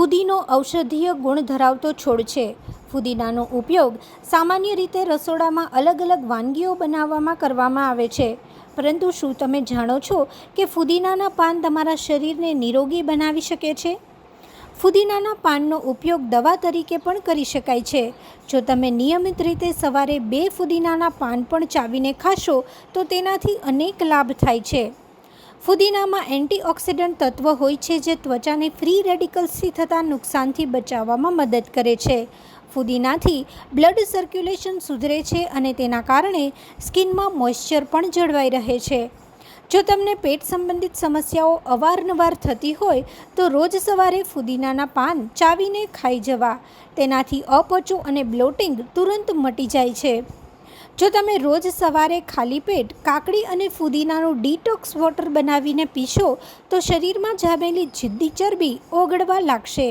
ફુદીનો ઔષધીય ગુણ ધરાવતો છોડ છે. ફુદીનાનો ઉપયોગ સામાન્ય રીતે રસોડામાં અલગ અલગ વાનગીઓ બનાવવામાં કરવામાં આવે છે. પરંતુ શું તમે જાણો છો કે ફુદીનાના પાન તમારા શરીરને નિરોગી બનાવી શકે છે? ફુદીનાના પાનનો ઉપયોગ દવા તરીકે પણ કરી શકાય છે. જો તમે નિયમિત રીતે સવારે બે ફુદીનાના પાન પણ ચાવીને ખાશો, તો તેનાથી અનેક લાભ થાય છે. ફુદીનામાં એન્ટીઓક્સિડન્ટ તત્વ હોય છે જે ત્વચાને ફ્રી રેડિકલ્સથી થતા નુકસાનથી બચાવવામાં મદદ કરે છે. ફુદીનાથી બ્લડ સર્ક્યુલેશન સુધરે છે અને તેના કારણે સ્કિનમાં મોઇશ્ચર પણ જળવાઈ રહે છે. જો તમને પેટ સંબંધિત સમસ્યાઓ અવારનવાર થતી હોય, તો રોજ સવારે ફુદીનાના પાન ચાવીને ખાઈ જવા. તેનાથી અપચો અને બ્લોટિંગ તુરંત મટી જાય છે. જો તમે રોજ સવારે ખાલી પેટ કાકડી અને ફુદીનાનું ડીટોક્સ વોટર બનાવીને પીશો, તો શરીરમાં જામેલી જિદ્દી ચરબી ઓગળવા લાગશે.